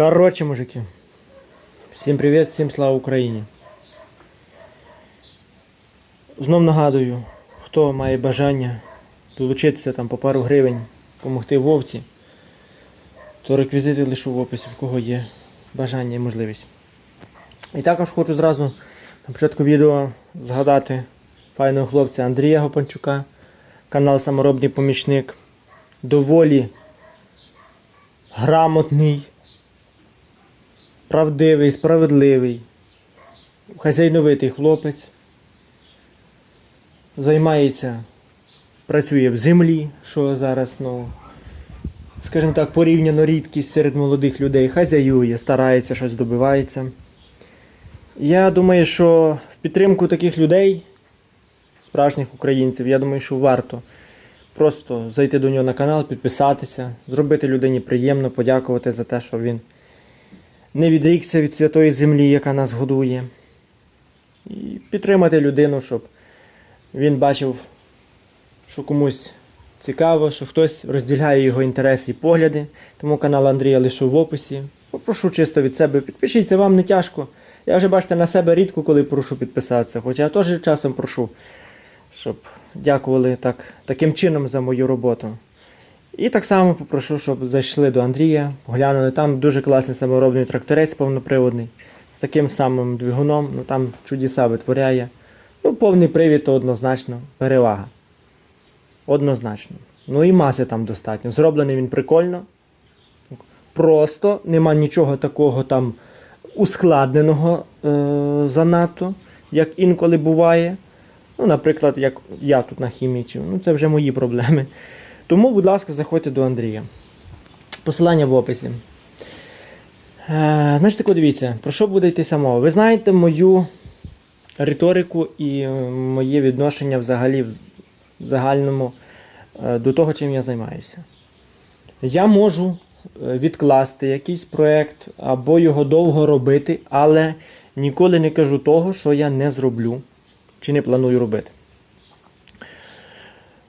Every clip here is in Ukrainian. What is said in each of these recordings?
Коротше, мужики. Всім привіт, всім слава Україні. Знов нагадую, хто має бажання долучитися там по пару гривень, допомогти вовці, то реквізити лише в описі, в кого є бажання і можливість. І також хочу зразу на початку відео згадати файного хлопця Андрія Гопанчука, канал Саморобний помічник. Доволі грамотний, правдивий, справедливий, хазяйновитий хлопець. Займається, працює в землі, що зараз, ну, скажімо так, порівняно рідкість серед молодих людей, хазяює, старається, щось добивається. Я думаю, що в підтримку таких людей, справжніх українців, я думаю, що варто просто зайти до нього на канал, підписатися, зробити людині приємно, подякувати за те, що він не відрікся від святої землі, яка нас годує. І підтримати людину, щоб він бачив, що комусь цікаво, що хтось розділяє його інтереси і погляди. Тому канал Андрія лишу в описі. Попрошу чисто від себе, підпишіться, вам не тяжко. Я вже бачите на себе рідко, коли прошу підписатися, хоча я теж часом прошу, щоб дякували так, таким чином за мою роботу. І так само попрошу, щоб зайшли до Андрія, поглянули. Там дуже класний саморобний тракторець повноприводний, з таким самим двигуном, ну там чудеса витворяє. Ну, повний привід то однозначно перевага. Однозначно. Ну і маси там достатньо. Зроблений він прикольно. Просто нема нічого такого там ускладненого е- занадто, як інколи буває. Ну, наприклад, як я тут нахімічив. Ну, це вже мої проблеми. Тому, будь ласка, заходьте до Андрія. Посилання в описі. Е, значить, тако дивіться, про що буде йтися мова? Ви знаєте мою риторику і е, моє відношення взагалі в загальному е, до того, чим я займаюся. Я можу е, відкласти якийсь проєкт або його довго робити, але ніколи не кажу того, що я не зроблю чи не планую робити.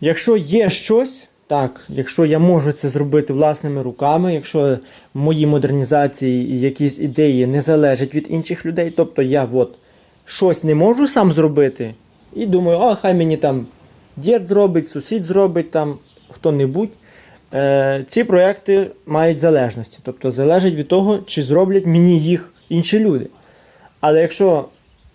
Якщо є щось, так, якщо я можу це зробити власними руками, якщо мої модернізації і якісь ідеї не залежать від інших людей, тобто я от щось не можу сам зробити, і думаю, а хай мені там дід зробить, сусід зробить там хто-небудь. Е, ці проекти мають залежності, тобто залежать від того, чи зроблять мені їх інші люди. Але якщо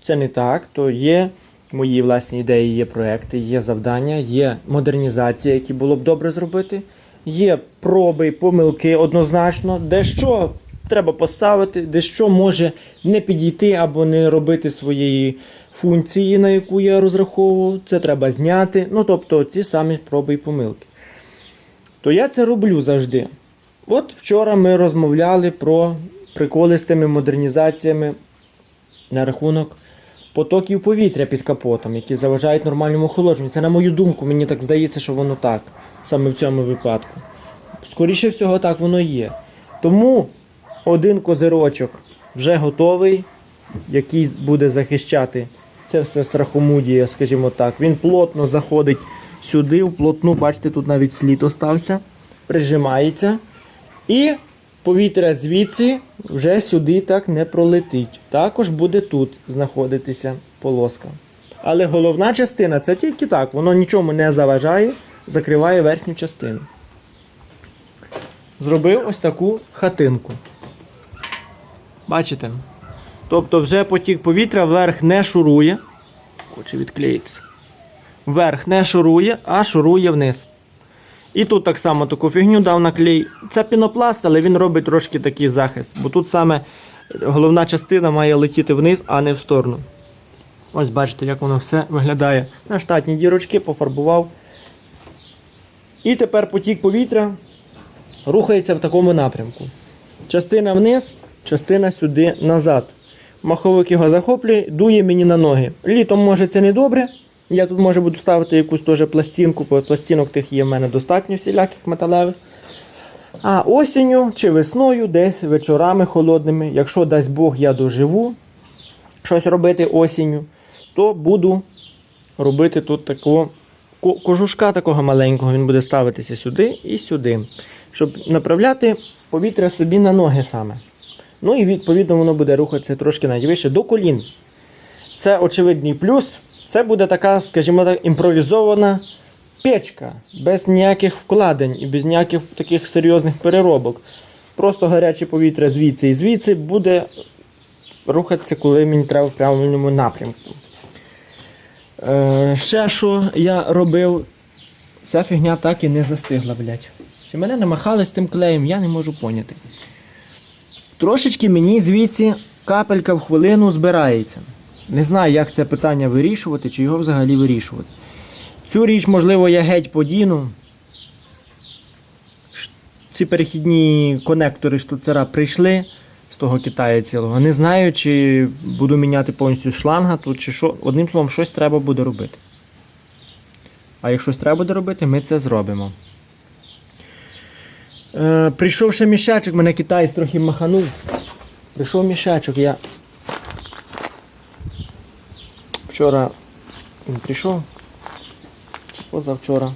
це не так, то є мої власні ідеї, є проекти, є завдання, є модернізація, які було б добре зробити. Є проби, помилки однозначно, де що треба поставити, де що може не підійти або не робити своєї функції, на яку я розраховував. Це треба зняти. Ну, тобто ці самі проби і помилки. То я це роблю завжди. От вчора ми розмовляли про приколи з тими модернізаціями на рахунок потоків повітря під капотом, які заважають нормальному охолодженню. Це на мою думку, мені так здається, що воно так, саме в цьому випадку. Скоріше всього, так воно є. Тому один козирочок вже готовий, який буде захищати це все страхомудія, скажімо так. Він плотно заходить сюди, в плотну, бачите, тут навіть слід остався, прижимається. І повітря звідси вже сюди так не пролетить. Також буде тут знаходитися полоска. Але головна частина це тільки так, воно нічому не заважає, закриває верхню частину. Зробив ось таку хатинку. Бачите? Тобто вже потік повітря вверх не шурує. Хоче відклеїтися. Вверх не шурує, а шурує вниз. І тут так само таку фігню дав на клей. Це пінопласт, але він робить трошки такий захист. Бо тут саме головна частина має летіти вниз, а не в сторону. Ось бачите, як воно все виглядає. На штатні дірочки пофарбував. І тепер потік повітря рухається в такому напрямку. Частина вниз, частина сюди назад. Маховик його захоплює, дує мені на ноги. Літом може це не добре. Я тут може буду ставити якусь теж пластинку, бо пластинок тих є в мене достатньо всіляких металевих. А осінню чи весною, десь вечорами холодними, якщо дасть Бог я доживу щось робити осінню, то буду робити тут такого кожушка такого маленького, він буде ставитися сюди і сюди, щоб направляти повітря собі на ноги саме. Ну і відповідно воно буде рухатися трошки навіть вище до колін. Це очевидний плюс. Це буде така, скажімо так, імпровізована печка, без ніяких вкладень і без ніяких таких серйозних переробок. Просто гаряче повітря звідси і звідси буде рухатися, коли мені треба в правильному напрямку. Е, ще що я робив, ця фігня так і не застигла, блядь. Чи мене намахали з тим клеєм, я не можу поняти. Трошечки мені звідси капелька в хвилину збирається. Не знаю, як це питання вирішувати, чи його взагалі вирішувати. Цю річ, можливо, я геть подіну. Ці перехідні конектори штуцера прийшли з того Китаю цілого. Не знаю, чи буду міняти повністю шланга тут, чи що. Одним словом, щось треба буде робити. А якщо щось треба буде робити, ми це зробимо. Е, прийшов мішечок, мене китаєць трохи маханув. Прийшов мішечок, я. Вчора він прийшов. Позавчора.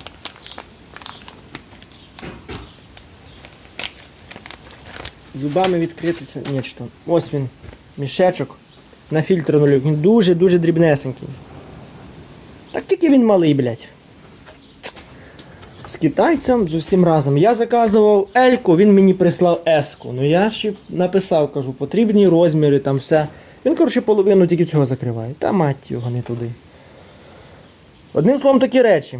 Зубами відкрити нічто. Ось він, мішечок на фільтр нулю. Він дуже-дуже дрібнесенький. Так тільки він малий, блядь. З китайцем з усім разом. Я заказував Ельку, він мені прислав Еску. Ну я ще написав, кажу, потрібні розміри, там все. Він, коротше, половину тільки цього закриває. Та мать його не туди. Одним словом, такі речі.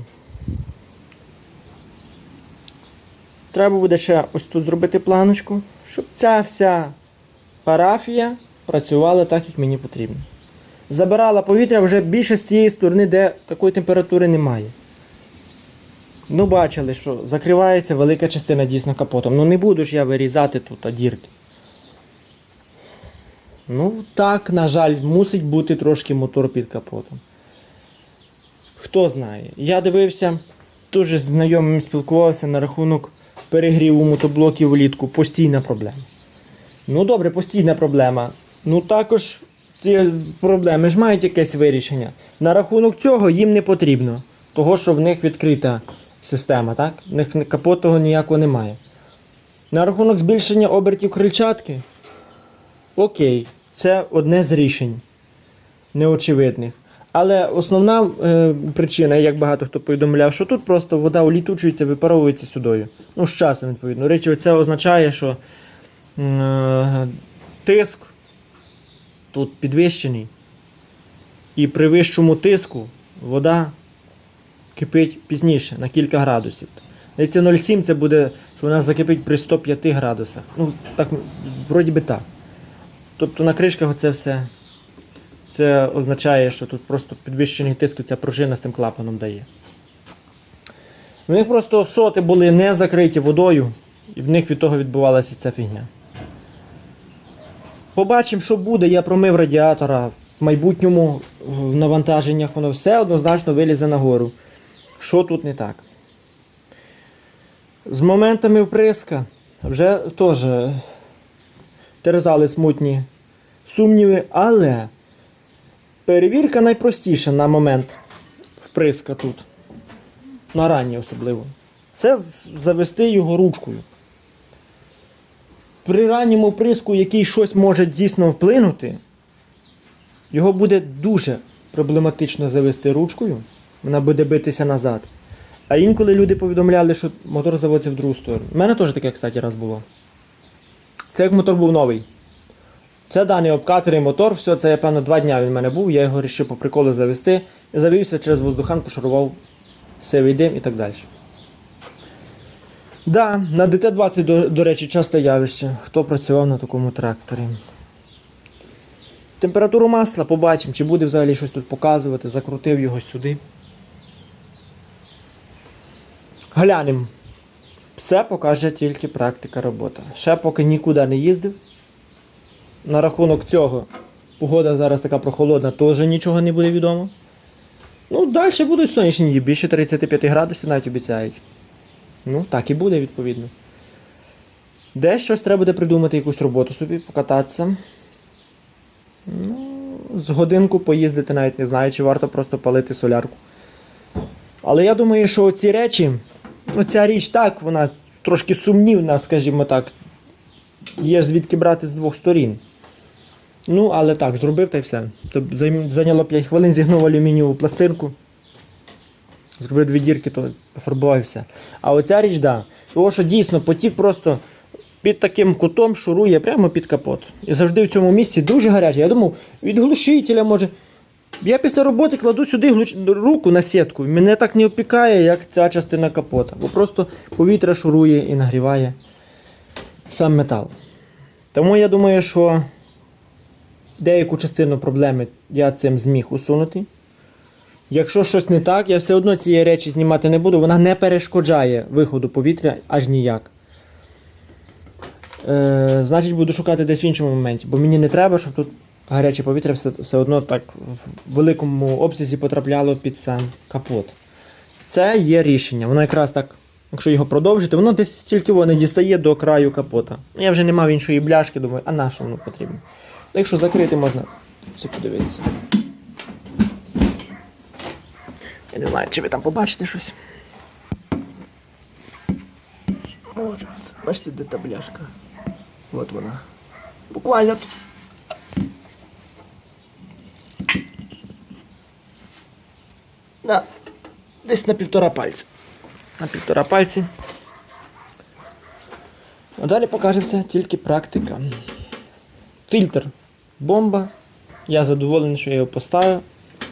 Треба буде ще ось тут зробити планочку, щоб ця вся парафія працювала так, як мені потрібно. Забирала повітря вже більше з цієї сторони, де такої температури немає. Ну, бачили, що закривається велика частина дійсно капотом. Ну не буду ж я вирізати тут дірки. Ну, так, на жаль, мусить бути трошки мотор під капотом. Хто знає. Я дивився, дуже знайомим спілкувався на рахунок перегріву мотоблоків влітку. Постійна проблема. Ну добре, постійна проблема. Ну також ці проблеми ж мають якесь вирішення. На рахунок цього їм не потрібно. Того, що в них відкрита система, так? В них капотного ніякого немає. На рахунок збільшення обертів крильчатки. Окей, це одне з рішень неочевидних. Але основна е, причина, як багато хто повідомляв, що тут просто вода улітучується, випаровується сюдою. Ну, з часом, відповідно. Речі, це означає, що е, тиск тут підвищений. І при вищому тиску вода кипить пізніше, на кілька градусів. Здається, 0,7 це буде, що вона закипить при 105 градусах. Ну, так, вроді би так. Тобто на кришках це все. Це означає, що тут просто підвищений тиск, ця пружина з тим клапаном дає. В них просто соти були не закриті водою, і в них від того відбувалася ця фігня. Побачимо, що буде. Я промив радіатора. В майбутньому в навантаженнях воно все однозначно вилізе нагору. Що тут не так? З моментами вприска вже теж терзали смутні сумніви, але перевірка найпростіша на момент вприска тут. На ранній особливо. Це завести його ручкою. При ранньому вприску, який щось може дійсно вплинути, його буде дуже проблематично завести ручкою, вона буде битися назад. А інколи люди повідомляли, що мотор заводиться в другу сторону. У мене теж таке, кстати, раз було. Це як мотор був новий. Це даний обкатер і мотор, все, це, я певно, два дня він в мене був, я його вирішив по приколу завести. І Завівся через воздухан, пошарував сивий дим і так далі. Да, на ДТ-20, до, до речі, часте явище. Хто працював на такому тракторі. Температуру масла побачимо, чи буде взагалі щось тут показувати. Закрутив його сюди. Глянемо. Все покаже тільки практика роботи. Ще поки нікуди не їздив. На рахунок цього погода зараз така прохолодна, теж нічого не буде відомо. Ну, далі будуть сонячні дні, більше 35 градусів навіть обіцяють. Ну, так і буде, відповідно. Десь щось треба буде придумати, якусь роботу собі, покататися. Ну, з годинку поїздити, навіть не знаю, чи варто просто палити солярку. Але я думаю, що ці речі, ця річ так, вона трошки сумнівна, скажімо так. є ж звідки брати з двох сторін. Ну, але так, зробив та й все. Це зайняло 5 хвилин, зігнув алюмінієву пластинку. Зробив дві дірки, то пофарбував все. А оця річ, да. Тому що дійсно потік просто під таким кутом шурує прямо під капот. І завжди в цьому місці дуже гаряче. Я думав, від глушителя може. Я після роботи кладу сюди руку на сітку. Мене так не опікає, як ця частина капота. Бо просто повітря шурує і нагріває сам метал. Тому я думаю, що деяку частину проблеми я цим зміг усунути. Якщо щось не так, я все одно цієї речі знімати не буду, вона не перешкоджає виходу повітря аж ніяк. Е, значить, буду шукати десь в іншому моменті, бо мені не треба, щоб тут гаряче повітря все, все одно так в великому обсязі потрапляло під сам капот. Це є рішення. Воно якраз так, якщо його продовжити, воно десь стільки не дістає до краю капота. Я вже не мав іншої бляшки, думаю, а на що воно потрібно? Якщо закрити, можна все подивитися. Я не знаю, чи ви там побачите щось. От, бачите, де та бляшка? От вона. Буквально тут. Да. Десь на півтора пальця. На півтора пальці. А далі покаже все тільки практика. Фільтр. Бомба. Я задоволений, що я його поставив.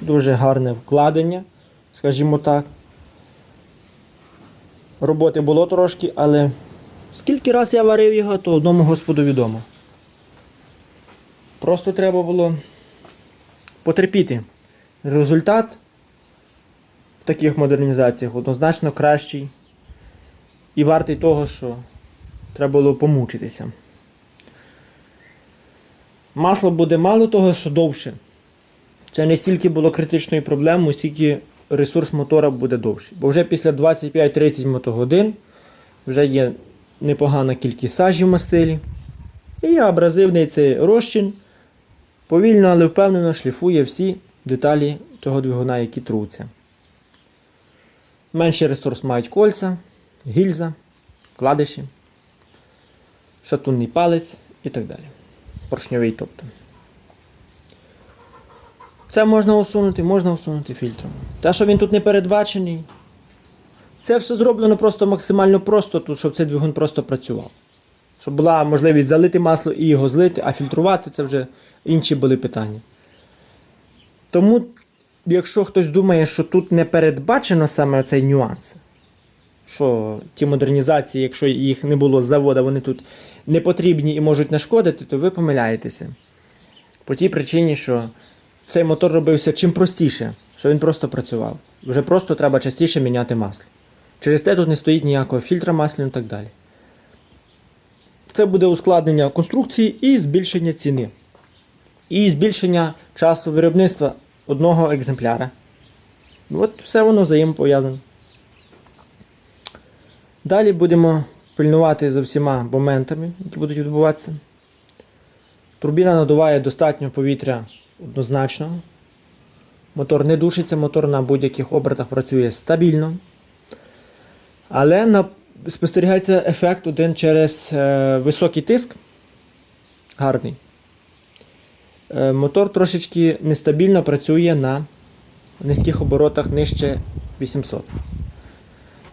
Дуже гарне вкладення, скажімо так. Роботи було трошки, але скільки раз я варив його, то одному господу відомо. Просто треба було потерпіти. Результат в таких модернізаціях однозначно кращий і вартий того, що треба було помучитися. Масло буде мало того, що довше. Це не стільки було критичною проблемою, скільки ресурс мотора буде довший. Бо вже після 25-30 мотогодин вже є непогана кількість сажі в мастилі. І абразивний цей розчин повільно, але впевнено шліфує всі деталі того двигуна, які труться. Менший ресурс мають кольця, гільза, вкладиші, шатунний палець і так далі. Поршньовий тобто. Це можна усунути, можна усунути фільтром. Те, що він тут не передбачений, це все зроблено просто максимально просто, тут, щоб цей двигун просто працював. Щоб була можливість залити масло і його злити, а фільтрувати це вже інші були питання. Тому, якщо хтось думає, що тут не передбачено саме цей нюанс, що ті модернізації, якщо їх не було з заводу, вони тут не потрібні і можуть нашкодити, то ви помиляєтеся. По тій причині, що цей мотор робився чим простіше, що він просто працював. Вже просто треба частіше міняти масло. Через те тут не стоїть ніякого фільтра масляного і так далі. Це буде ускладнення конструкції і збільшення ціни. І збільшення часу виробництва одного екземпляра. От все воно взаємопов'язано. Далі будемо пильнувати за всіма моментами, які будуть відбуватися. Турбіна надуває достатньо повітря однозначно. Мотор не душиться, мотор на будь-яких обертах працює стабільно. Але на... спостерігається ефект один через е, високий тиск. Гарний. Е, мотор трошечки нестабільно працює на низьких оборотах нижче 800.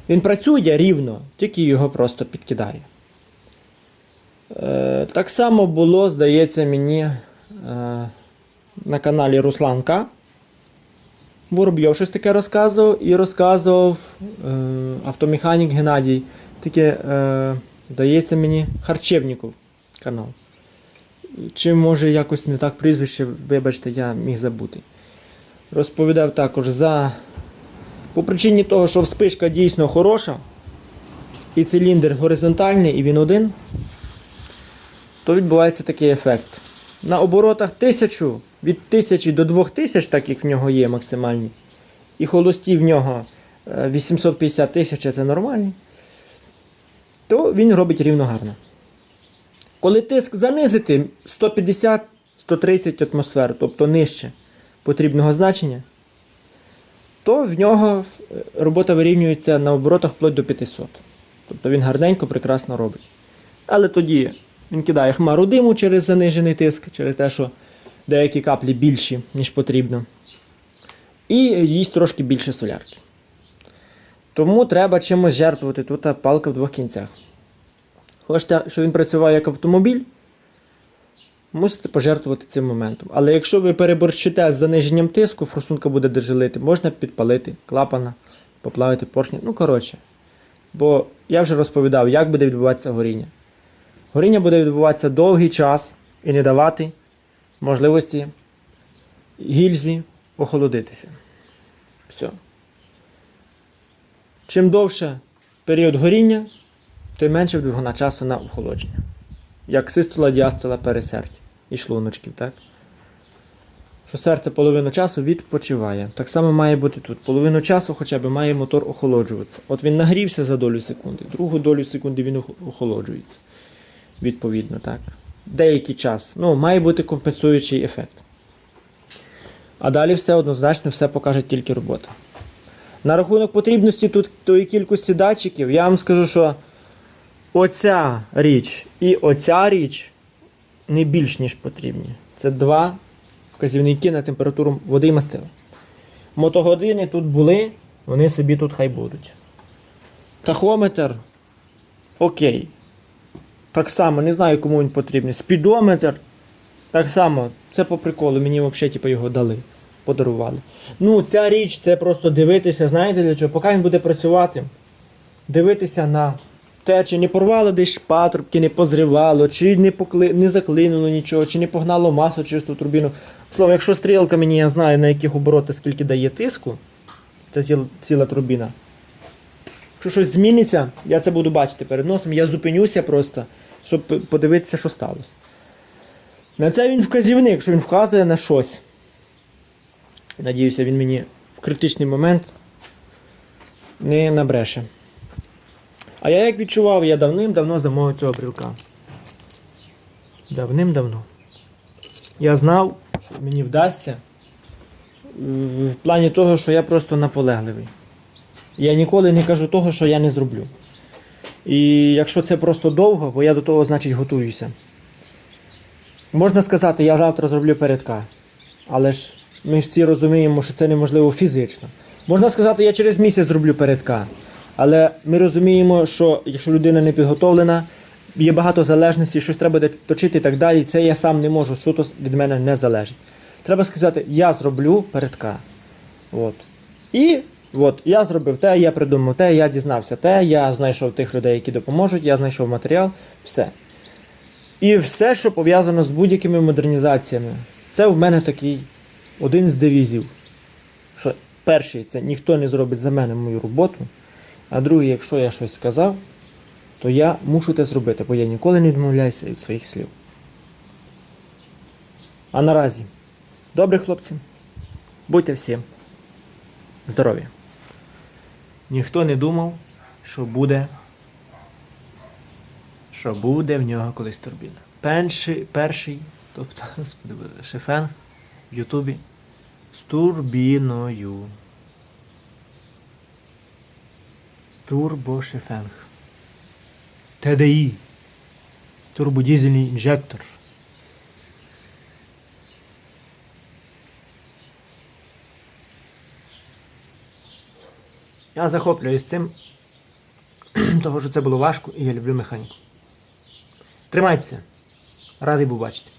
Він працює рівно, тільки його просто підкидає. Е, так само було, здається, мені е, на каналі Руслан К. Воробйов щось таке розказував і розказував автомеханік Геннадій. Таке, здається мені, Харчевніков канал. Чи може якось не так прізвище, вибачте, я міг забути. Розповідав також за. По причині того, що вспишка дійсно хороша, і циліндр горизонтальний, і він один, то відбувається такий ефект. На оборотах 1000, від 1000 до 2000, так як в нього є максимальні, і холості в нього е, 850 тисяч це нормальні, то він робить рівно гарно. Коли тиск занизити 150-130 атмосфер, тобто нижче потрібного значення, то в нього е, робота вирівнюється на оборотах вплоть до 500. Тобто він гарненько, прекрасно робить. Але тоді Він кидає хмару диму через занижений тиск, через те, що деякі каплі більші, ніж потрібно. І їсть трошки більше солярки. Тому треба чимось жертвувати. Тут палка в двох кінцях. Хочете, щоб він працював як автомобіль, мусите пожертвувати цим моментом. Але якщо ви переборщите з заниженням тиску, форсунка буде держелити, можна підпалити клапана, поплавити поршні. Ну, коротше. Бо я вже розповідав, як буде відбуватися горіння. Горіння буде відбуватися довгий час і не давати можливості гільзі охолодитися. Все. Чим довше період горіння, тим менше в двигуна часу на охолодження. Як систола, діастола, пересердь і шлуночків, так? Що серце половину часу відпочиває. Так само має бути тут. Половину часу хоча б має мотор охолоджуватися. От він нагрівся за долю секунди, другу долю секунди він охолоджується. Відповідно, так. Деякий час. Ну, має бути компенсуючий ефект. А далі все однозначно все покаже тільки робота. На рахунок потрібності тут тої кількості датчиків, я вам скажу, що оця річ і оця річ не більш ніж потрібні. Це два вказівники на температуру води і мастила. Мотогодини тут були, вони собі тут хай будуть. Тахометр окей. Так само, не знаю, кому він потрібний. Спідометр. Так само, це по приколу, мені взагалі типу, його дали, подарували. Ну, ця річ це просто дивитися, знаєте для чого? Поки він буде працювати, дивитися на те, чи не порвало десь патрубки, не позривало, чи не, покли... не заклинуло нічого, чи не погнало масу через ту турбіну. Словом, якщо стрілка мені я знаю, на яких оборотах скільки дає тиску, це ціла турбіна. Якщо щось зміниться, я це буду бачити перед носом, я зупинюся просто, щоб подивитися, що сталося. На це він вказівник, що він вказує на щось. Надіюся, він мені в критичний момент не набреше. А я як відчував, я давним-давно замовив цього брілка. Давним-давно. Я знав, що мені вдасться в плані того, що я просто наполегливий. Я ніколи не кажу того, що я не зроблю. І якщо це просто довго, бо я до того, значить, готуюся. Можна сказати, я завтра зроблю передка. Але ж ми всі розуміємо, що це неможливо фізично. Можна сказати, я через місяць зроблю передка. Але ми розуміємо, що якщо людина не підготовлена, є багато залежностей, щось треба точити і так далі. Це я сам не можу, суто від мене не залежить. Треба сказати, я зроблю передка. От. І от, я зробив те, я придумав те, я дізнався те, я знайшов тих людей, які допоможуть, я знайшов матеріал, все. І все, що пов'язано з будь-якими модернізаціями, це в мене такий один з девізів. Що перший це ніхто не зробить за мене мою роботу. А другий, якщо я щось сказав, то я мушу те зробити, бо я ніколи не відмовляюся від своїх слів. А наразі, добре, хлопці, будьте всі здорові. Ніхто не думав, що буде, що буде в нього колись турбіна. Перший, перший тобто, господи, шефен в Ютубі з турбіною. Турбошефенг. ТДІ. Турбодізельний інжектор. Я захоплююсь цим, тому що це було важко і я люблю механіку. Тримайтеся. Радий був бачити.